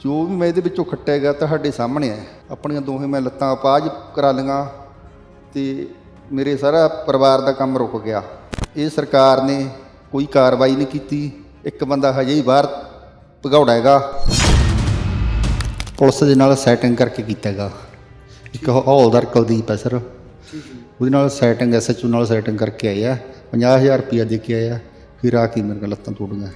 ਜੋ ਵੀ ਮੈਂ ਇਹਦੇ ਵਿੱਚੋਂ ਖੱਟਿਆ ਗਿਆ ਤੁਹਾਡੇ ਸਾਹਮਣੇ ਹੈ, ਆਪਣੀਆਂ ਦੋਹੇ ਮੈਂ ਲੱਤਾਂ ਅਪਾਜ ਕਰਾ ਲਈਆਂ ਤੇ ਮੇਰੇ ਸਾਰਾ ਪਰਿਵਾਰ ਦਾ ਕੰਮ ਰੁਕ ਗਿਆ। ਇਹ ਸਰਕਾਰ ਨੇ ਕੋਈ ਕਾਰਵਾਈ ਨਹੀਂ ਕੀਤੀ, ਇੱਕ ਬੰਦਾ ਹਜੇ ਹੀ ਬਾਹਰ ਭਗੌੜਾ ਹੈਗਾ। ਪੁਲਿਸ ਦੇ ਨਾਲ ਸੈਟਿੰਗ ਕਰਕੇ ਕੀਤਾ ਹੈਗਾ। ਇੱਕ ਹੌਲਦਾਰ ਕੁਲਦੀਪ ਹੈ ਸਰ। ਉਹਦੇ ਨਾਲ ਸੈਟਿੰਗ ਐਸਐਚਓ ਨਾਲ ਸੈਟਿੰਗ ਕਰਕੇ ਆਇਆ ਆ। 50000 ਰੁਪਇਆ ਦੇ ਕੇ ਆਇਆ ਫਿਰ ਆ ਕੇ ਮੇਰੇ ਲੱਤਾਂ ਤੋੜੀਆਂ।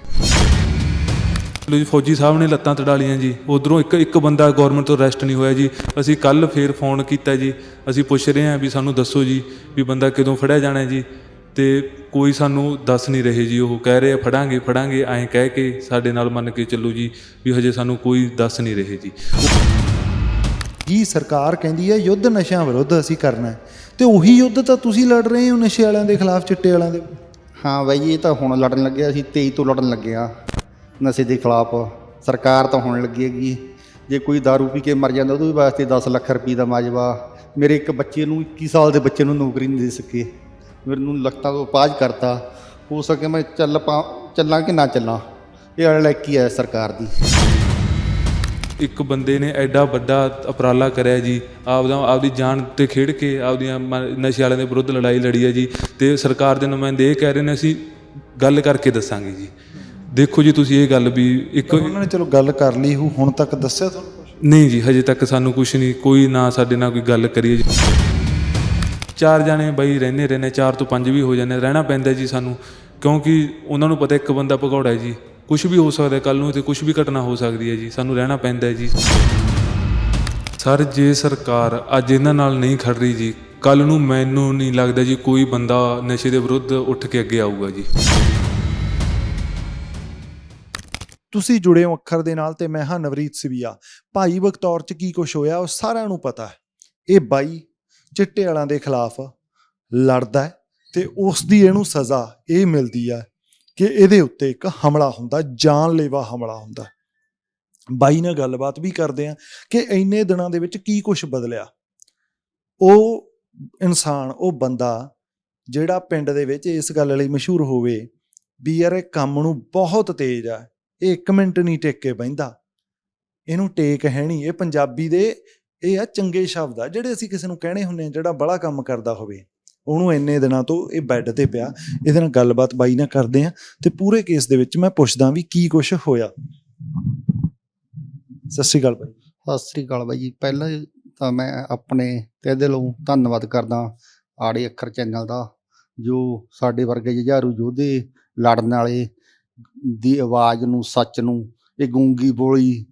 ਲੋ ਜੀ ਫੌਜੀ ਸਾਹਿਬ ਨੇ ਲੱਤਾਂ ਤੜਾ ਲੀਆਂ ਜੀ। ਉਧਰੋਂ ਇੱਕ ਇੱਕ ਬੰਦਾ ਗਵਰਨਮੈਂਟ ਤੋਂ ਅਰੈਸਟ ਨਹੀਂ ਹੋਇਆ ਜੀ। ਅਸੀਂ ਕੱਲ ਫੇਰ ਫੋਨ ਕੀਤਾ ਜੀ। ਅਸੀਂ ਪੁੱਛ ਰਹੇ ਹਾਂ ਵੀ ਸਾਨੂੰ ਦੱਸੋ ਜੀ ਵੀ ਬੰਦਾ ਕਦੋਂ ਫੜਿਆ ਜਾਣਾ ਜੀ। ਤੇ ਕੋਈ ਸਾਨੂੰ ਦੱਸ ਨਹੀਂ ਰਹੇ ਜੀ। ਉਹ ਕਹਿ ਰਹੇ ਆ ਫੜਾਂਗੇ ਫੜਾਂਗੇ। ਐਂ ਕਹਿ ਕੇ ਸਾਡੇ ਨਾਲ ਮੰਨ ਕੇ ਚੱਲੋ ਜੀ ਵੀ ਹਜੇ ਸਾਨੂੰ ਕੋਈ ਦੱਸ ਨਹੀਂ ਰਹੇ ਜੀ। ਜੀ ਸਰਕਾਰ ਕਹਿੰਦੀ ਹੈ ਯੁੱਧ ਨਸ਼ਿਆਂ ਵਿਰੁੱਧ ਅਸੀਂ ਕਰਨਾ ਹੈ। ਤੇ ਉਹੀ ਯੁੱਧ ਤਾਂ ਤੁਸੀਂ ਲੜ ਰਹੇ ਹੋ ਨਸ਼ੇ ਵਾਲਿਆਂ ਦੇ ਖਿਲਾਫ ਚਿੱਟੇ ਵਾਲਿਆਂ ਦੇ। ਹਾਂ ਬਾਈ ਇਹ ਤਾਂ ਹੁਣ ਲੜਨ ਲੱਗੇ ਆ, ਅਸੀਂ 23 ਤੋਂ ਲੜਨ ਲੱਗੇ ਆ ਨਸ਼ੇ ਦੇ ਖਿਲਾਫ ਸਰਕਾਰ ਤਾਂ ਹੋਣ ਲੱਗੀ ਹੈਗੀ। ਜੇ ਕੋਈ दारू ਪੀ ਕੇ ਮਰ ਜਾਂਦਾ, ਉਹਦੇ ਵਾਸਤੇ 10 ਲੱਖ ਰੁਪਏ ਦਾ ਮਾਜਵਾ। ਮੇਰੇ ਇੱਕ ਬੱਚੇ ਨੂੰ 21 ਸਾਲ ਦੇ ਬੱਚੇ ਨੂੰ ਨੌਕਰੀ ਨਹੀਂ ਦੇ ਸਕੇ। ਮੈਨੂੰ ਲੱਖਾਂ ਤੋਂ ਪਾਜ ਕਰਤਾ। ਹੋ ਸਕੇ ਮੈਂ ਚੱਲ ਪਾ, ਚੱਲਾਂ ਕਿ ਨਾ ਚੱਲਾਂ। ਇਹ ਅੜਲੈਕੀ ਹੈ ਸਰਕਾਰ ਦੀ। ਇੱਕ ਬੰਦੇ ਨੇ ਐਡਾ ਵੱਡਾ ਉਪਰਾਲਾ ਕਰਿਆ ਜੀ। ਆਪਦਾ, ਆਪਦੀ ਜਾਨ ਤੇ ਖੇਡ ਕੇ ਆਪਦੀਆਂ ਮ- ਨਸ਼ੇ ਵਾਲਿਆਂ ਦੇ ਵਿਰੁੱਧ ਲੜਾਈ ਲੜੀ ਹੈ ਜੀ। ਤੇ ਸਰਕਾਰ ਦੇ ਨੁਮਾਇੰਦੇ ਇਹ ਕਹਿ ਰਹੇ ਨੇ, ਅਸੀਂ ਗੱਲ ਕਰਕੇ ਦੱਸਾਂਗੇ ਜੀ। ਦੇਖੋ ਜੀ ਤੁਸੀਂ ਇਹ ਗੱਲ ਵੀ ਇੱਕ ਉਹਨਾਂ ਨੇ ਚਲੋ ਗੱਲ ਕਰ ਲਈ ਹੂ ਹੁਣ ਤੱਕ ਦੱਸਿਆ ਤੁਹਾਨੂੰ? ਨਹੀਂ ਜੀ ਹਜੇ ਤੱਕ ਸਾਨੂੰ ਕੁਝ ਨਹੀਂ ਕੋਈ ਨਾ ਸਾਡੇ ਨਾਲ ਕੋਈ ਗੱਲ ਕਰੀਏ ਜੀ। ਚਾਰ ਜਾਣੇ ਬਈ ਰਹਿੰਦੇ ਰਹਿੰਦੇ ਚਾਰ ਤੋਂ ਪੰਜ ਵੀ ਹੋ ਜਾਂਦੇ ਰਹਿਣਾ ਪੈਂਦਾ ਜੀ ਸਾਨੂੰ। ਕਿਉਂਕਿ ਉਹਨਾਂ ਨੂੰ ਪਤਾ ਇੱਕ ਬੰਦਾ ਭਗੌੜਾ ਹੈ ਜੀ। ਕੁਝ ਵੀ ਹੋ ਸਕਦਾ ਕੱਲ ਨੂੰ ਤੇ ਕੁਝ ਵੀ ਘਟਨਾ ਹੋ ਸਕਦੀ ਹੈ ਜੀ ਸਾਨੂੰ ਰਹਿਣਾ ਪੈਂਦਾ ਹੈ ਜੀ। ਸਰ ਜੇ ਸਰਕਾਰ ਅੱਜ ਇਹਨਾਂ ਨਾਲ ਨਹੀਂ ਖੜ ਰਹੀ ਜੀ ਕੱਲ ਨੂੰ ਮੈਨੂੰ ਨਹੀਂ ਲੱਗਦਾ ਜੀ ਕੋਈ ਬੰਦਾ ਨਸ਼ੇ ਦੇ ਵਿਰੁੱਧ ਉੱਠ ਕੇ ਅੱਗੇ ਆਊਗਾ ਜੀ। ਤੁਸੀਂ ਜੁੜੇ ਹੋ ਅੱਖਰ ਦੇ ਨਾਲ ਤੇ ਮੈਂ ਹਾਂ ਨਵਰੀਤ ਸਿਵੀਆ। ਭਾਈ ਬਖਤੌਰ ਚ ਕੀ ਕੁਝ ਹੋਇਆ ਉਹ ਸਾਰਿਆਂ ਨੂੰ ਪਤਾ ਹੈ। ਇਹ ਬਾਈ ਚਿੱਟੇ ਵਾਲਿਆਂ ਦੇ ਖਿਲਾਫ ਲੜਦਾ ਹੈ ਤੇ ਉਸ ਦੀ ਇਹਨੂੰ ਸਜ਼ਾ ਇਹ ਮਿਲਦੀ ਹੈ ਕਿ ਇਹਦੇ ਉੱਤੇ ਇੱਕ ਹਮਲਾ ਹੁੰਦਾ, ਜਾਨਲੇਵਾ ਹਮਲਾ ਹੁੰਦਾ। ਬਾਈ ਨਾਲ ਗੱਲਬਾਤ ਵੀ ਕਰਦੇ ਆ ਕਿ ਇੰਨੇ ਦਿਨਾਂ ਦੇ ਵਿੱਚ ਕੀ ਕੁਝ ਬਦਲਿਆ। ਉਹ ਇਨਸਾਨ, ਉਹ ਬੰਦਾ ਜਿਹੜਾ ਪਿੰਡ ਦੇ ਵਿੱਚ ਇਸ ਗੱਲ ਲਈ ਮਸ਼ਹੂਰ ਹੋਵੇ ਵੀ ਯਾਰ ਇਹ ਕੰਮ ਨੂੰ ਬਹੁਤ ਤੇਜ਼ ਆ ਇਹ ਇੱਕ ਮਿੰਟ ਨਹੀਂ ਟਿਕ ਕੇ ਬਹਿੰਦਾ। ਇਹਨੂੰ ਟੇਕ ਹੈ ਨਹੀਂ। ਇਹ ਪੰਜਾਬੀ ਦੇ, ਇਹ ਆ ਚੰਗੇ ਸ਼ਬਦ ਆ, ਜਿਹੜੇ ਅਸੀਂ ਕਿਸੇ ਨੂੰ ਕਹਿਣੇ ਹੁੰਨੇ ਆ ਜਿਹੜਾ ਬੜਾ ਕੰਮ ਕਰਦਾ ਹੋਵੇ। ਉਹਨੂੰ ਇੰਨੇ ਦਿਨਾਂ ਤੋਂ ਇਹ ਬੈੱਡ ਤੇ ਪਿਆ। ਇਹਦੇ ਨਾਲ ਗੱਲਬਾਤ ਬਾਈ ਨਾਲ ਕਰਦੇ ਆ ਤੇ ਪੂਰੇ ਕੇਸ ਦੇ ਵਿੱਚ ਮੈਂ ਪੁੱਛਦਾ ਵੀ ਕੀ ਕੁਝ ਹੋਇਆ। ਸਤਿ ਸ਼੍ਰੀ ਅਕਾਲ ਬਾਈ। ਸਤਿ ਸ੍ਰੀ ਅਕਾਲ ਬਾਈ ਜੀ। ਪਹਿਲਾਂ ਤਾਂ ਮੈਂ ਆਪਣੇ ਤਹਿ ਦਿਲੋਂ ਧੰਨਵਾਦ ਕਰਦਾ ਆੜੇ ਅੱਖਰ ਚੈਨਲ ਦਾ, ਜੋ ਸਾਡੇ ਵਰਗੇ ਜੁਝਾਰੂ ਯੋਧੇ ਲੜਨ ਵਾਲੇ ਦੀ ਆਵਾਜ਼ ਨੂੰ ਸੱਚ ਨੂੰ ਇਹ ਗੂੰਗੀ ਬੋਲੀ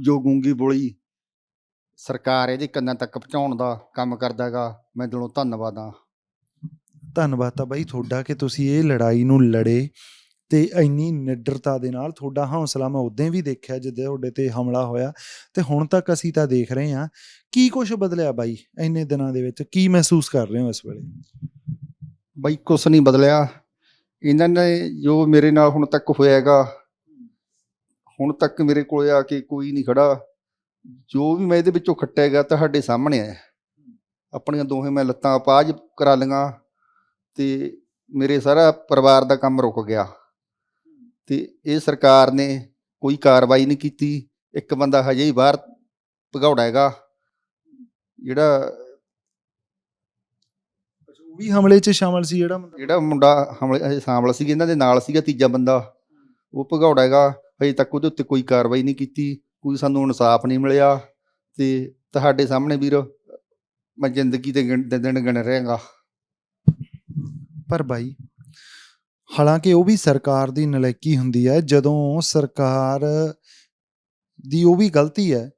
ਜੋ ਗੂੰਗੀ ਬੋਲੀ ਸਰਕਾਰ ਇਹਦੇ ਕੰਨਾਂ ਤੱਕ ਪਹੁੰਚਾਉਣ ਦਾ ਕੰਮ ਕਰਦਾ ਹੈਗਾ ਮੈਂ ਦਿਲੋਂ ਧੰਨਵਾਦ ਹਾਂ। ਧੰਨਵਾਦ ਤਾਂ ਬਾਈ ਤੁਹਾਡਾ ਕਿ ਤੁਸੀਂ ਇਹ ਲੜਾਈ ਨੂੰ ਲੜੇ ਤੇ ਇੰਨੀ ਨਿਡਰਤਾ ਦੇ ਨਾਲ ਤੁਹਾਡਾ ਹੌਸਲਾ ਮੈਂ ਉਦੋਂ ਵੀ ਦੇਖਿਆ ਜਦੋਂ ਤੁਹਾਡੇ ਤੇ ਹਮਲਾ ਹੋਇਆ ਤੇ ਹੁਣ ਤੱਕ ਅਸੀਂ ਤਾਂ ਦੇਖ ਰਹੇ ਹਾਂ। ਕੀ ਕੁਝ ਬਦਲਿਆ ਬਾਈ ਇੰਨੇ ਦਿਨਾਂ ਦੇ ਵਿੱਚ? ਕੀ ਮਹਿਸੂਸ ਕਰ ਰਹੇ ਹੋ ਇਸ ਵੇਲੇ? ਬਾਈ ਕੁਛ ਨਹੀਂ ਬਦਲਿਆ। ਇਹਨਾਂ ਨੇ ਜੋ ਮੇਰੇ ਨਾਲ ਹੁਣ ਤੱਕ ਹੋਇਆ ਹੈਗਾ ਹੁਣ ਤੱਕ ਮੇਰੇ ਕੋਲ ਆ ਕੇ ਕੋਈ ਨਹੀਂ ਖੜਾ। ਜੋ ਵੀ ਮੈਂ ਇਹਦੇ ਵਿੱਚੋਂ ਖੱਟਿਆ ਗਿਆ ਤੁਹਾਡੇ ਸਾਹਮਣੇ ਹੈ ਆਪਣੀਆਂ ਦੋਹੇ ਮੈਂ ਲੱਤਾਂ ਅਪਾਜ ਕਰਾ ਲਈਆਂ ਤੇ ਮੇਰੇ ਸਾਰਾ ਪਰਿਵਾਰ ਦਾ ਕੰਮ ਰੁਕ ਗਿਆ। ਤੇ ਇਹ ਸਰਕਾਰ ਨੇ ਕੋਈ ਕਾਰਵਾਈ ਨਹੀਂ ਕੀਤੀ। ਇੱਕ ਬੰਦਾ ਹਜੇ ਹੀ ਬਾਹਰ ਭਗੌੜਾ ਹੈਗਾ। ਜਿਹੜਾ ਵੀ ਹਮਲੇ 'ਚ ਸ਼ਾਮਲ ਸੀ ਜਿਹੜਾ ਮੁੰਡਾ? ਜਿਹੜਾ ਮੁੰਡਾ ਹਮਲੇ ਸਾਂਭਲ ਸੀ ਇਹਨਾਂ ਦੇ ਨਾਲ ਸੀਗਾ ਤੀਜਾ ਬੰਦਾ ਉਹ ਭਗੌੜਾ ਹੈਗਾ ਹਜੇ ਤੱਕ ਉਹਦੇ ਉੱਤੇ ਕੋਈ ਕਾਰਵਾਈ ਨਹੀਂ ਕੀਤੀ ਕੋਈ ਸਾਨੂੰ ਇਨਸਾਫ ਨਹੀਂ ਮਿਲਿਆ ਤੇ ਤੁਹਾਡੇ ਸਾਹਮਣੇ ਵੀਰ ਮੈਂ ਜ਼ਿੰਦਗੀ ਦੇ ਗਿਣ- ਦੇ ਦਿਨ ਗਿਣ ਰਿਹਾਗਾ ਪਰ ਬਾਈ ਹਾਲਾਂਕਿ ਉਹ ਵੀ ਸਰਕਾਰ ਦੀ ਨਲਾਇਕੀ ਹੁੰਦੀ ਹੈ ਜਦੋਂ ਸਰਕਾਰ ਦੀ ਉਹ ਵੀ ਗਲਤੀ ਹੈ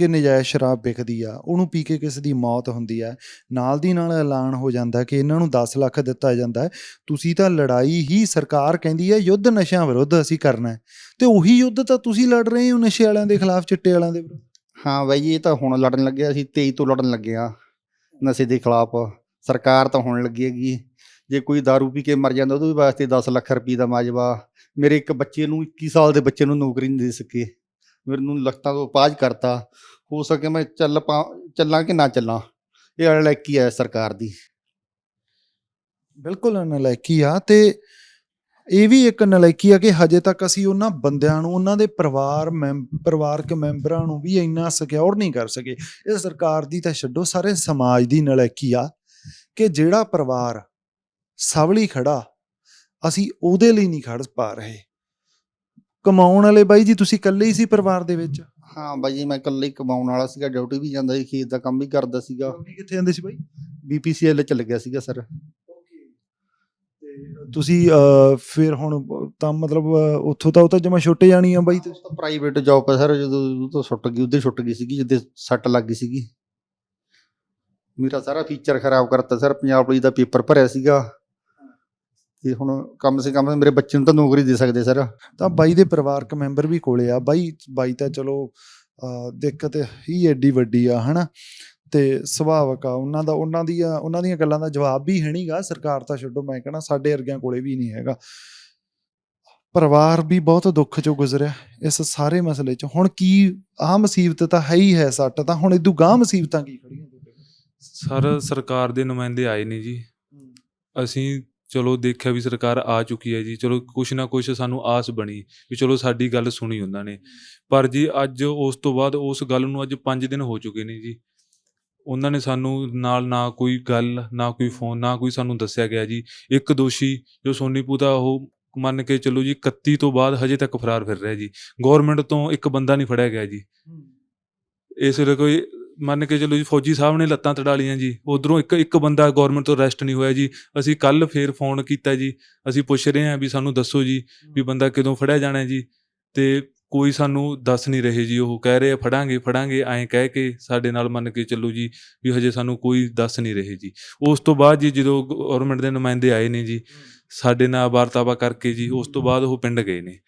ਕਿ ਨਜਾਇਜ਼ ਸ਼ਰਾਬ ਵਿਕਦੀ ਆ, ਉਹਨੂੰ ਪੀ ਕੇ ਕਿਸੇ ਦੀ ਮੌਤ ਹੁੰਦੀ ਹੈ ਨਾਲ ਦੀ ਨਾਲ ਐਲਾਨ ਹੋ ਜਾਂਦਾ ਕਿ ਇਹਨਾਂ ਨੂੰ 10 ਲੱਖ ਦਿੱਤਾ ਜਾਂਦਾ ਹੈ। ਤੁਸੀਂ ਤਾਂ ਲੜਾਈ ਹੀ ਸਰਕਾਰ ਕਹਿੰਦੀ ਹੈ ਯੁੱਧ ਨਸ਼ਿਆਂ ਵਿਰੁੱਧ ਅਸੀਂ ਕਰਨਾ ਹੈ। ਤੇ ਉਹੀ ਯੁੱਧ ਤਾਂ ਤੁਸੀਂ ਲੜ ਰਹੇ ਹੋ ਨਸ਼ੇ ਵਾਲਿਆਂ ਦੇ ਖਿਲਾਫ, ਚਿੱਟੇ ਵਾਲਿਆਂ ਦੇ ਵਿਰੁੱਧ। ਹਾਂ ਬਾਈ, ਇਹ ਤਾਂ ਹੁਣ ਲੜਨ ਲੱਗੇ ਅਸੀਂ 23 ਤੋਂ ਲੜਨ ਲੱਗੇ ਆ ਨਸ਼ੇ ਦੇ ਖਿਲਾਫ। ਸਰਕਾਰ ਤਾਂ ਹੁਣ ਲੱਗੀ ਹੈਗੀ ਜੇ ਕੋਈ दारू ਪੀ ਕੇ ਮਰ ਜਾਂਦਾ, ਉਹਦੇ ਵਾਸਤੇ 10 ਲੱਖ ਰੁਪਏ ਦਾ ਮਾਜਵਾ। ਮੇਰੇ ਇੱਕ ਬੱਚੇ ਨੂੰ 21 ਸਾਲ ਦੇ ਬੱਚੇ ਨੂੰ ਨੌਕਰੀ ਨਹੀਂ ਦੇ ਸਕੇ। ਮੈਨੂੰ ਲੱਤਾਂ ਤੋਂ ਪਾਜ ਕਰਤਾ, ਹੋ ਸਕੇ ਮੈਂ ਚੱਲ ਪਾ, ਚੱਲਾਂ ਕਿ ਨਾ ਚੱਲਾਂ? ਇਹ ਅੜਲੈਕੀ ਹੈ ਸਰਕਾਰ ਦੀ। ਬਿਲਕੁਲ ਨਲਾਇਕੀ ਆ ਤੇ ਇਹ ਵੀ ਇੱਕ ਨਲਾਇਕੀ ਆ ਕਿ ਹਜੇ ਤੱਕ ਅਸੀਂ ਉਹਨਾਂ ਬੰਦਿਆਂ ਨੂੰ, ਉਹਨਾਂ ਦੇ ਪਰਿਵਾਰ ਮੈਂਬ ਪਰਿਵਾਰਕ ਮੈਂਬਰਾਂ ਨੂੰ ਵੀ ਇੰਨਾ ਸਿਕਿਉਰ ਨਹੀਂ ਕਰ ਸਕੇ। ਇਹ ਸਰਕਾਰ ਦੀ ਤਾਂ ਛੱਡੋ, ਸਾਰੇ ਸਮਾਜ ਦੀ ਨਲਾਇਕੀ ਆ ਕਿ ਜਿਹੜਾ ਪਰਿਵਾਰ ਸਵਲੀ ਖੜਾ, ਅਸੀਂ ਉਹਦੇ ਲਈ ਨਹੀਂ ਖੜ ਪਾ ਰਹੇ। ਕਮਾਉਣ ਵਾਲੇ ਬਾਈ ਜੀ ਤੁਸੀਂ ਇਕੱਲੇ ਹੀ ਸੀ ਪਰਿਵਾਰ ਦੇ ਵਿੱਚ? ਹਾਂ ਬਾਈ ਜੀ ਮੈਂ ਇਕੱਲੇ ਹੀ ਕਮਾਉਣ ਵਾਲਾ ਸੀਗਾ ਡਿਊਟੀ ਵੀ ਜਾਂਦਾ ਸੀ ਖੇਤ ਦਾ ਕੰਮ ਵੀ ਕਰਦਾ ਸੀਗਾ। ਡਿਊਟੀ ਕਿੱਥੇ ਜਾਂਦੇ ਸੀ ਬਾਈ? ਬੀਪੀਸੀਐਲ ਚ ਲੱਗਿਆ ਸੀਗਾ ਸਰ। ਤੁਸੀਂ ਫਿਰ ਹੁਣ ਤਾਂ ਮਤਲਬ ਉੱਥੋਂ ਤਾਂ ਉਹ ਤਾਂ ਜਮਾ ਛੁੱਟ ਜਾਣੀ ਆ ਬਾਈ ਤੁਸੀਂ ਤਾਂ ਪ੍ਰਾਈਵੇਟ ਜੌਬ ਹੈ ਸਰ ਜਦੋਂ ਉਹ ਤੋਂ ਛੁੱਟ ਗਈ ਉਹਦੇ ਛੁੱਟ ਗਈ ਸੀਗੀ ਜਿੱਦੇ ਸੱਟ ਲੱਗ ਗਈ ਸੀਗੀ। ਮੇਰਾ ਸਾਰਾ ਫੀਚਰ ਖਰਾਬ ਕਰਤਾ ਸਰ ਪੰਜਾਬ ਪੁਲਿਸ ਦਾ ਪੇਪਰ ਭਰਿਆ ਸੀਗਾ। ਤੇ ਹੁਣ ਕਮ ਸੇ ਕਮ ਮੇਰੇ ਬੱਚੇ ਨੂੰ ਤਾਂ ਨੌਕਰੀ ਦੇ ਸਕਦੇ ਸਰ। ਤਾਂ ਬਾਈ ਦੇ ਪਰਿਵਾਰਕ ਮੈਂਬਰ ਵੀ ਕੋਲੇ ਆ। ਬਾਈ ਬਾਈ ਤਾਂ ਚਲੋ ਦਿੱਕਤ ਹੀ ਐਡੀ ਵੱਡੀ ਆ ਹਨਾ? ਤੇ ਸੁਭਾਵਕ ਆ ਉਹਨਾਂ ਦਾ ਉਹਨਾਂ ਦੀਆਂ ਉਹਨਾਂ ਦੀਆਂ ਗੱਲਾਂ ਦਾ ਜਵਾਬ ਵੀ ਹੈ ਨਹੀਂਗਾ ਸਰਕਾਰ ਤਾਂ ਛੱਡੋ ਮੈਂ ਕਹਿੰਦਾ ਸਾਡੇ ਵਰਗਿਆਂ ਕੋਲੇ ਵੀ ਨਹੀਂ ਹੈਗਾ। ਪਰਿਵਾਰ ਵੀ ਬਹੁਤ ਦੁੱਖ ਚੋਂ ਗੁਜ਼ਰਿਆ ਇਸ ਸਾਰੇ ਮਸਲੇ 'ਚ। ਹੁਣ ਕੀ ਆਹ ਮੁਸੀਬਤ ਤਾਂ ਹੈ ਹੀ ਹੈ ਸੱਟ ਤਾਂ ਹੁਣ ਇਦੋਂ ਗਾਂ ਮੁਸੀਬਤਾਂ ਕੀ ਖੜੀਆਂ ਸਰ ਸਰਕਾਰ ਦੇ ਨੁਮਾਇੰਦੇ ਆਏ ਨੇ ਜੀ? ਅਸੀਂ ਚਲੋ ਦੇਖਿਆ ਵੀ ਸਰਕਾਰ ਆ ਚੁੱਕੀ ਹੈ ਜੀ ਚਲੋ ਕੁਛ ਨਾ ਕੁਛ ਸਾਨੂੰ ਆਸ ਬਣੀ ਵੀ ਚਲੋ ਸਾਡੀ ਗੱਲ ਸੁਣੀ ਉਹਨਾਂ ਨੇ। ਪਰ ਜੀ ਅੱਜ ਉਸ ਤੋਂ ਬਾਅਦ ਉਸ ਗੱਲ ਨੂੰ ਅੱਜ 5 ਦਿਨ ਹੋ ਚੁੱਕੇ ਨੇ ਜੀ। ਉਹਨਾਂ ਨੇ ਸਾਨੂੰ ਨਾਲ ਨਾ ਕੋਈ ਗੱਲ ਨਾ ਕੋਈ ਫੋਨ ਨਾ ਕੋਈ ਸਾਨੂੰ ਦੱਸਿਆ ਗਿਆ ਜੀ। ਇੱਕ ਦੋਸ਼ੀ ਜੋ ਸੋਨੀਪੂ ਦਾ ਉਹ ਮੰਨ ਕੇ ਚੱਲੋ ਜੀ 31 ਤੋਂ ਬਾਅਦ ਹਜੇ ਤੱਕ ਫਰਾਰ ਫਿਰ ਰਿਹਾ ਜੀ। ਗਵਰਨਮੈਂਟ ਤੋਂ ਇੱਕ ਬੰਦਾ ਨਹੀਂ ਫੜਿਆ ਗਿਆ ਜੀ। ਇਸ ਵੇਲੇ ਕੋਈ ਮੰਨ ਕੇ ਚੱਲੋ ਜੀ ਫੌਜੀ ਸਾਹਿਬ ਨੇ ਲੱਤਾਂ ਤੜਾ ਲਈਆਂ ਜੀ ਉਧਰੋਂ ਇੱਕ ਇੱਕ ਬੰਦਾ ਗਵਰਨਮੈਂਟ ਤੋਂ ਅਰੈਸਟ ਨਹੀਂ ਹੋਇਆ ਜੀ ਅਸੀਂ ਕੱਲ ਫੇਰ ਫੋਨ ਕੀਤਾ ਜੀ ਅਸੀਂ ਪੁੱਛ ਰਹੇ ਹਾਂ ਵੀ ਸਾਨੂੰ ਦੱਸੋ ਜੀ ਵੀ ਬੰਦਾ ਕਦੋਂ ਫੜਿਆ ਜਾਣਾ ਜੀ ਤੇ ਕੋਈ ਸਾਨੂੰ ਦੱਸ ਨਹੀਂ ਰਹੇ ਜੀ ਉਹ ਕਹਿ ਰਹੇ ਫੜਾਂਗੇ ਫੜਾਂਗੇ ਐਂ ਕਹਿ ਕੇ ਸਾਡੇ ਨਾਲ ਮੰਨ ਕੇ ਚੱਲੋ ਜੀ ਵੀ ਹਜੇ ਸਾਨੂੰ ਕੋਈ ਦੱਸ ਨਹੀਂ ਰਹੇ ਜੀ। ਉਸ ਤੋਂ ਬਾਅਦ ਜੀ ਜਦੋਂ ਗਵਰਨਮੈਂਟ ਦੇ ਨੁਮਾਇੰਦੇ ਆਏ ਨੇ ਜੀ ਸਾਡੇ ਨਾਲ ਵਾਰਤਾਵਾ ਕਰਕੇ ਜੀ ਉਸ ਤੋਂ ਬਾਅਦ ਉਹ ਪਿੰਡ ਗਏ ਨੇ।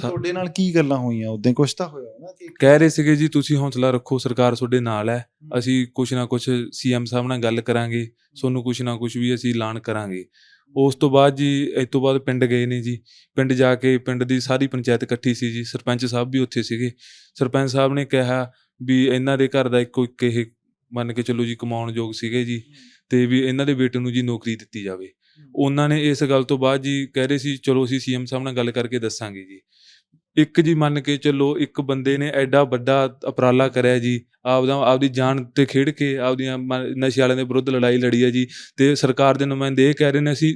ਤੁਹਾਡੇ ਨਾਲ ਕੀ ਗੱਲਾਂ ਹੋਈਆਂ? ਉਦੋਂ ਕੁਝ ਤਾਂ ਹੋਇਆ? ਨਾ ਕਿ ਕਹਿ ਰਹੇ ਸੀਗੇ ਜੀ ਤੁਸੀਂ ਹੌਸਲਾ ਰੱਖੋ ਸਰਕਾਰ ਤੁਹਾਡੇ ਨਾਲ ਹੈ। ਅਸੀਂ ਕੁਛ ਨਾ ਕੁਛ ਸੀਐਮ ਸਾਹਿਬ ਨਾਲ ਗੱਲ ਕਰਾਂਗੇ। ਤੁਹਾਨੂੰ ਕੁਛ ਨਾ ਕੁਛ ਵੀ ਅਸੀਂ ਐਲਾਨ ਕਰਾਂਗੇ। ਉਸ ਤੋਂ ਬਾਅਦ ਜੀ ਇਸ ਤੋਂ ਬਾਅਦ ਪਿੰਡ ਗਏ ਨੇ ਜੀ। ਪਿੰਡ ਜਾ ਕੇ ਪਿੰਡ ਦੀ ਸਾਰੀ ਪੰਚਾਇਤ ਇਕੱਠੀ ਸੀ ਜੀ। ਸਰਪੰਚ ਸਾਹਿਬ ਵੀ ਉੱਥੇ ਸੀਗੇ। ਸਰਪੰਚ ਸਾਹਿਬ ਨੇ ਕਿਹਾ ਵੀ ਇਹਨਾਂ ਦੇ ਘਰ ਦਾ ਇੱਕੋ ਇੱਕ ਇਹ ਮੰਨ ਕੇ ਚੱਲੋ ਜੀ ਕਮਾਉਣ ਯੋਗ ਸੀਗੇ ਜੀ ਤੇ ਵੀ ਇਹਨਾਂ ਦੇ ਬੇਟੇ ਨੂੰ ਜੀ ਨੌਕਰੀ ਦਿੱਤੀ ਜਾਵੇ। ਉਹਨਾਂ ਨੇ ਇਸ ਗੱਲ ਤੋਂ ਬਾਅਦ ਜੀ ਕਹਿ ਰਹੇ ਸੀ ਚਲੋ ਅਸੀਂ ਸੀਐਮ ਸਾਹਿਬ ਨਾਲ ਗੱਲ ਕਰਕੇ ਦੱਸਾਂਗੇ ਜੀ। ਇੱਕ ਜੀ ਮੰਨ ਕੇ ਚੱਲੋ ਇੱਕ ਬੰਦੇ ਨੇ ਐਡਾ ਵੱਡਾ ਉਪਰਾਲਾ ਕਰਿਆ ਜੀ ਆਪਦਾ ਆਪਦੀ ਜਾਨ ਤੇ ਖੇਡ ਕੇ ਆਪਦੀਆਂ ਨਸ਼ੇ ਵਾਲਿਆਂ ਦੇ ਵਿਰੁੱਧ ਲੜਾਈ ਲੜੀ ਹੈ ਜੀ ਤੇ ਸਰਕਾਰ ਦੇ ਨੁਮਾਇੰਦੇ ਇਹ ਕਹਿ ਰਹੇ ਨੇ ਅਸੀਂ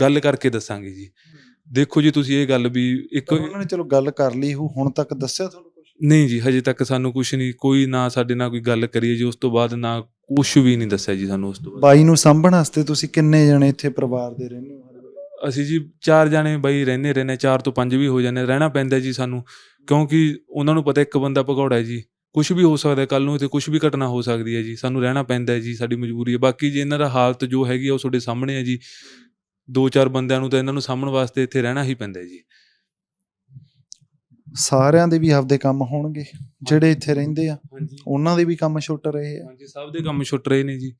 ਗੱਲ ਕਰਕੇ ਦੱਸਾਂਗੇ ਜੀ। ਦੇਖੋ ਜੀ ਤੁਸੀਂ ਇਹ ਗੱਲ ਵੀ ਇੱਕ ਉਹਨਾਂ ਨੇ ਚਲੋ ਗੱਲ ਕਰ ਲਈ ਹੋ ਹੁਣ ਤੱਕ ਦੱਸਿਆ ਤੁਹਾਨੂੰ ਕੁਝ ਨਹੀਂ ਜੀ ਹਜੇ ਤੱਕ ਸਾਨੂੰ ਕੁਝ ਨਹੀਂ ਕੋਈ ਨਾ ਸਾਡੇ ਨਾਲ ਕੋਈ ਗੱਲ ਕਰੀਏ ਜੀ ਉਸ ਤੋਂ ਬਾਅਦ ਨਾ ਕੁਝ ਵੀ ਨਹੀਂ ਦੱਸਿਆ ਜੀ ਸਾਨੂੰ ਉਸ ਤੋਂ ਬਾਅਦ। ਬਾਈ ਨੂੰ ਸਾਂਭਣ ਵਾਸਤੇ ਤੁਸੀਂ ਕਿੰਨੇ ਜਣੇ ਇੱਥੇ ਪਰਿਵਾਰ ਦੇ ਰਹਿੰਦੇ ਹੋ? ਅਸੀਂ ਜੀ ਚਾਰ ਜਾਣੇ ਬਈ ਰਹਿੰਦੇ ਰਹਿੰਦੇ ਚਾਰ ਤੋਂ ਪੰਜ ਵੀ ਹੋ ਜਾਂਦੇ ਰਹਿਣਾ ਪੈਂਦਾ ਜੀ ਸਾਨੂੰ। ਕਿਉਂਕਿ ਉਹਨਾਂ ਨੂੰ ਪਤਾ ਇੱਕ ਬੰਦਾ ਭਗੌੜਾ ਹੈ ਜੀ। ਕੁਝ ਵੀ ਹੋ ਸਕਦਾ ਕੱਲ ਨੂੰ ਤੇ ਕੁਝ ਵੀ ਘਟਨਾ ਹੋ ਸਕਦੀ ਹੈ ਜੀ। ਸਾਨੂੰ ਰਹਿਣਾ ਪੈਂਦਾ ਹੈ ਜੀ ਸਾਡੀ ਮਜਬੂਰੀ ਹੈ। ਬਾਕੀ ਜੀ ਇਹਨਾਂ ਦਾ ਹਾਲਤ ਜੋ ਹੈਗੀ ਆ ਉਹ ਤੁਹਾਡੇ ਸਾਹਮਣੇ ਹੈ ਜੀ। ਦੋ ਚਾਰ ਬੰਦਿਆਂ ਨੂੰ ਤਾਂ ਇਹਨਾਂ ਨੂੰ ਸਾਂਭਣ ਵਾਸਤੇ ਇੱਥੇ ਰਹਿਣਾ ਹੀ ਪੈਂਦਾ ਹੈ ਜੀ। ਸਾਰਿਆਂ ਦੇ ਵੀ ਆਪਦੇ ਕੰਮ ਹੋਣਗੇ। ਜਿਹੜੇ ਇੱਥੇ ਰਹਿੰਦੇ ਆ ਉਹਨਾਂ ਦੇ ਵੀ ਕੰਮ ਛੁੱਟ ਰਹੇ ਆ। ਹਾਂਜੀ ਸਭ ਦੇ ਕੰਮ ਛੁੱਟ ਰਹੇ ਨੇ ਜੀ।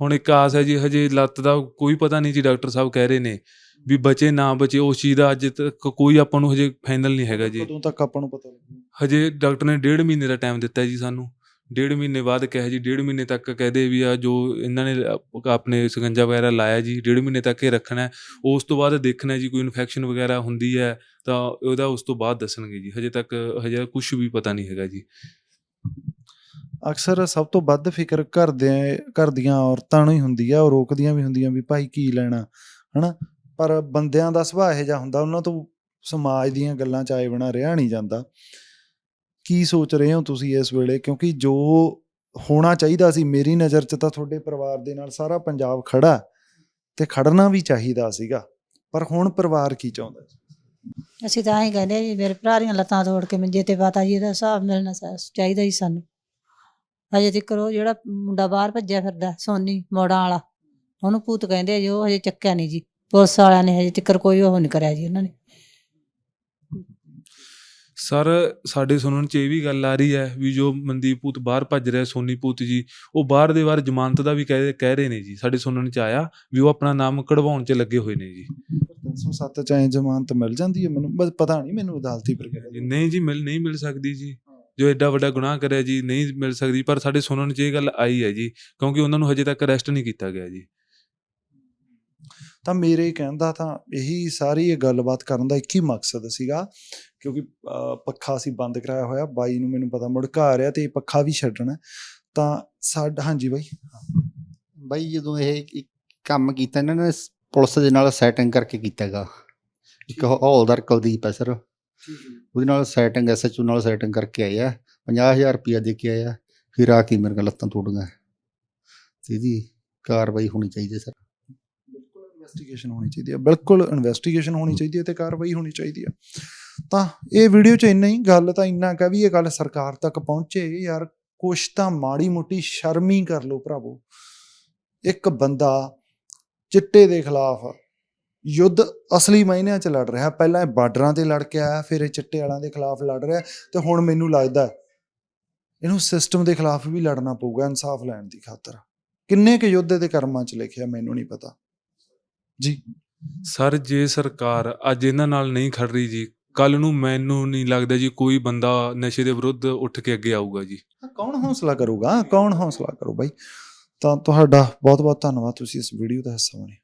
ਹੁਣ ਇੱਕ ਆਸ ਹੈ ਜੀ ਹਜੇ ਲੱਤ ਦਾ ਕੋਈ ਪਤਾ ਨਹੀਂ ਜੀ ਡਾਕਟਰ ਸਾਹਿਬ ਕਹਿ ਰਹੇ ਨੇ ਵੀ ਬਚੇ ਨਾ ਬਚੇ ਉਸ ਚੀਜ਼ ਦਾ ਅੱਜ ਤੱਕ ਕੋਈ ਆਪਾਂ ਨੂੰ ਹਜੇ ਫਾਈਨਲ ਨਹੀਂ ਹੈਗਾ ਜੀ। ਕਦੋਂ ਤੱਕ ਆਪਾਂ ਨੂੰ ਪਤਾ ਲੱਗੂ? ਹਜੇ ਡਾਕਟਰ ਨੇ ਡੇਢ ਮਹੀਨੇ ਦਾ ਟਾਈਮ ਦਿੱਤਾ ਜੀ ਸਾਨੂੰ। ਡੇਢ ਮਹੀਨੇ ਬਾਅਦ ਕਿਹਾ ਜੀ ਡੇਢ ਮਹੀਨੇ ਤੱਕ ਕਹਦੇ ਵੀ ਆ ਜੋ ਇਹਨਾਂ ਨੇ ਆਪ- ਆਪਣੇ ਸਕੰਜਾ ਵਗੈਰਾ ਲਾਇਆ ਜੀ ਡੇਢ ਮਹੀਨੇ ਤੱਕ ਇਹ ਰੱਖਣਾ। ਉਸ ਤੋਂ ਬਾਅਦ ਦੇਖਣਾ ਜੀ ਕੋਈ ਇਨਫੈਕਸ਼ਨ ਵਗੈਰਾ ਹੁੰਦੀ ਹੈ ਤਾਂ ਉਹਦਾ ਉਸ ਤੋਂ ਬਾਅਦ ਦੱਸਣਗੇ ਜੀ। ਹਜੇ ਤੱਕ ਹਜੇ ਕੁਝ ਵੀ ਪਤਾ ਨਹੀਂ ਹੈਗਾ ਜੀ। ਅਕਸਰ ਸਭ ਤੋਂ ਵੱਧ ਫਿਕਰ ਘਰ ਦੇ ਘਰ ਦੀਆਂ ਔਰਤਾਂ ਨੂੰ ਹੀ ਹੁੰਦੀ ਆ, ਉਹ ਰੋਕਦੀਆਂ ਵੀ ਹੁੰਦੀਆਂ ਵੀ ਭਾਈ ਕੀ ਲੈਣਾ, ਹਨਾ? ਪਰ ਬੰਦਿਆਂ ਦਾ ਸੁਭਾਅ ਇਹੋ ਜਿਹਾ ਹੁੰਦਾ, ਉਹਨਾਂ ਤੋਂ ਸਮਾਜ ਦੀਆਂ ਗੱਲਾਂ ਚ ਬਣਾ ਰਿਹਾ ਨਹੀਂ ਜਾਂਦਾ। ਕੀ ਸੋਚ ਰਹੇ ਹੋ ਤੁਸੀਂ ਇਸ ਵੇਲੇ? ਕਿਉਂਕਿ ਜੋ ਹੋਣਾ ਚਾਹੀਦਾ ਸੀ, ਮੇਰੀ ਨਜ਼ਰ 'ਚ ਤਾਂ ਤੁਹਾਡੇ ਪਰਿਵਾਰ ਦੇ ਨਾਲ ਸਾਰਾ ਪੰਜਾਬ ਖੜਾ ਤੇ ਖੜਨਾ ਵੀ ਚਾਹੀਦਾ ਸੀਗਾ। ਪਰ ਹੁਣ ਪਰਿਵਾਰ ਕੀ ਚਾਹੁੰਦਾ ਅਸੀਂ ਤਾਂ ਐਂ ਕਹਿੰਦੇ ਜੀ, ਮੇਰੇ ਭਰਾ ਦੀਆਂ ਲੱਤਾਂ ਤੋੜ ਕੇ ਮੰਜੇ ਤੇ ਪਾਤਾ ਜੀ, ਇਹਦਾ ਹਿਸਾਬ ਮਿਲਣਾ ਚਾਹੀਦਾ ਜੀ ਸਾਨੂੰ। ਹਜੇ ਤੱਕ ਉਹ ਜਿਹੜਾ ਮੁੰਡਾ ਬਾਹਰ ਭੱਜਿਆ ਫਿਰਦਾ ਸੋਨੀ ਮੋੜਾਂ ਵਾਲਾ ਉਹਨੂੰ ਭੂਤ ਕਹਿੰਦੇ ਆ ਜੀ ਉਹ ਹਜੇ ਚੱਕਿਆ ਨਹੀਂ ਜੀ। ਪੁਲਿਸ ਵਾਲਿਆਂ ਨੇ ਹਜੇ ਤੱਕ ਕੋਈ ਉਹ ਨਹੀਂ ਕਰਿਆ ਜੀ ਉਹਨਾਂ ਨੇ। ਸਰ ਸਾਡੇ ਸੁਣਨ ਚ ਇਹ ਵੀ ਗੱਲ ਆ ਰਹੀ ਹੈ ਵੀ ਜੋ ਮਨਦੀਪ ਪੁੱਤ ਬਾਹਰ ਭੱਜ ਰਿਹਾ ਸੋਨੀ ਪੁੱਤ ਜੀ ਉਹ ਬਾਹਰ ਦੇ ਬਾਹਰ ਜ਼ਮਾਨਤ ਦਾ ਵੀ ਕਹਿ ਕਹਿ ਰਹੇ ਨੇ ਜੀ ਸਾਡੇ ਸੁਣਨ ਚ ਆਇਆ ਵੀ ਉਹ ਆਪਣਾ ਨਾਮ ਕਢਵਾਉਣ ਚ ਲੱਗੇ ਹੋਏ ਨੇ ਜੀ। 307 ਚ ਐ ਜ਼ਮਾਨਤ ਮਿਲ ਜਾਂਦੀ ਹੈ ਮੈਨੂੰ ਬਸ ਪਤਾ ਨਹੀਂ ਮੈਨੂੰ ਅਦਾਲਤੀ ਪ੍ਰਕਿਰਿਆ ਨਹੀਂ ਜੀ ਮਿਲ ਨਹੀਂ ਮਿਲ ਸਕਦੀ ਜੀ। ਜੋ ਐਡਾ ਵੱਡਾ ਗੁਨਾਹ ਕਰਿਆ ਜੀ ਨਹੀਂ ਮਿਲ ਸਕਦੀ। ਪਰ ਸਾਡੇ ਸੁਣਨ ਚ ਇਹ ਗੱਲ ਆਈ ਹੈ ਜੀ ਕਿਉਂਕਿ ਉਹਨਾਂ ਨੂੰ ਹਜੇ ਤੱਕ ਅਰੈਸਟ ਨਹੀਂ ਕੀਤਾ ਗਿਆ ਜੀ। ਤਾਂ ਮੇਰੇ ਕਹਿਣ ਦਾ ਤਾਂ ਇਹੀ ਸਾਰੀ ਇਹ ਗੱਲਬਾਤ ਕਰਨ ਦਾ ਇੱਕ ਹੀ ਮਕਸਦ ਸੀਗਾ ਕਿਉਂਕਿ ਪੱਖਾ ਅਸੀਂ ਬੰਦ ਕਰਾਇਆ ਹੋਇਆ ਬਾਈ ਨੂੰ ਮੈਨੂੰ ਪਤਾ ਮੁੜਕਾ ਆ ਰਿਹਾ ਤੇ ਇਹ ਪੱਖਾ ਵੀ ਛੱਡਣਾ। ਤਾਂ ਸਾਡਾ ਹਾਂਜੀ ਬਾਈ। ਬਾਈ ਜਦੋਂ ਇਹ ਇੱਕ ਕੰਮ ਕੀਤਾ ਇਹਨਾਂ ਨੇ ਪੁਲਿਸ ਦੇ ਨਾਲ ਸੈਟਿੰਗ ਕਰਕੇ ਕੀਤਾਗਾ। ਇੱਕ ਹੌਲਦਾਰ ਕੁਲਦੀਪ ਹੈ ਸਰ। ਉਹਦੇ ਨਾਲ ਸੈਟਿੰਗ ਐਸਐਚਓ ਨਾਲ ਸੈਟਿੰਗ ਕਰਕੇ ਆਏ ਆ। 50000 ਰੁਪਇਆ ਦੇ ਕੇ ਆਇਆ ਫਿਰ ਆ ਕੇ ਮੇਰੇ ਨਾਲ ਲੱਤਾਂ ਤੋੜੀਆਂ। ਤੇ ਇਹਦੀ ਕਾਰਵਾਈ ਹੋਣੀ ਚਾਹੀਦੀ ਹੈ ਸਰ। ਬਿਲਕੁਲ ਇਨਵੈਸਟੀਗੇਸ਼ਨ ਹੋਣੀ ਚਾਹੀਦੀ ਹੈ। ਬਿਲਕੁਲ ਇਨਵੈਸਟੀਗੇਸ਼ਨ ਹੋਣੀ ਚਾਹੀਦੀ ਹੈ ਤੇ ਕਾਰਵਾਈ ਹੋਣੀ ਚਾਹੀਦੀ ਹੈ। ਤਾਂ ਇਹ ਵੀਡੀਓ 'ਚ ਇੰਨਾ ਹੀ। ਗੱਲ ਤਾਂ ਇੰਨਾ ਕਾ ਵੀ ਇਹ ਗੱਲ ਸਰਕਾਰ ਤੱਕ ਪਹੁੰਚੇ। ਯਾਰ ਕੁਛ ਤਾਂ ਮਾੜੀ ਮੋਟੀ ਸ਼ਰਮ ਕਰ ਲੋ ਭਰਾਵੋ। ਇੱਕ ਬੰਦਾ ਚਿੱਟੇ ਦੇ ਖਿਲਾਫ ਯੁੱਧ ਅਸਲੀ ਮਾਇਨਿਆਂ 'ਚ ਲੜ ਰਿਹਾ। ਪਹਿਲਾਂ ਇਹ ਬਾਰਡਰਾਂ ਤੇ ਲੜ ਕੇ ਆਇਆ ਫਿਰ ਇਹ ਚਿੱਟੇ ਵਾਲਿਆਂ ਦੇ ਖਿਲਾਫ ਲੜ ਰਿਹਾ ਤੇ ਹੁਣ ਮੈਨੂੰ ਲੱਗਦਾ ਇਹਨੂੰ ਸਿਸਟਮ ਦੇ ਖਿਲਾਫ ਵੀ ਲੜਨਾ ਪਊਗਾ ਇਨਸਾਫ ਲੈਣ ਦੀ ਖਾਤਰ। ਕਿੰਨੇ ਕੁ ਯੁੱਧ ਦੇ ਕਰਮਾਂ 'ਚ ਲਿਖਿਆ ਮੈਨੂੰ ਨਹੀਂ ਪਤਾ। ਜੀ। ਸਰ ਜੇ ਸਰਕਾਰ ਅੱਜ ਇਹਨਾਂ ਨਾਲ ਨਹੀਂ ਖੜ ਰਹੀ ਜੀ ਕੱਲ ਨੂੰ ਮੈਨੂੰ ਨਹੀਂ ਲੱਗਦਾ ਜੀ ਕੋਈ ਬੰਦਾ ਨਸ਼ੇ ਦੇ ਵਿਰੁੱਧ ਉੱਠ ਕੇ ਅੱਗੇ ਆਊਗਾ ਜੀ। ਕੌਣ ਹੌਸਲਾ ਕਰੂਗਾ? ਕੌਣ ਹੌਸਲਾ ਕਰੂ ਬਾਈ? ਤਾਂ ਤੁਹਾਡਾ ਬਹੁਤ ਬਹੁਤ ਧੰਨਵਾਦ ਤੁਸੀਂ ਇਸ ਵੀਡੀਓ ਦਾ ਹਿੱਸਾ ਬਣੇ।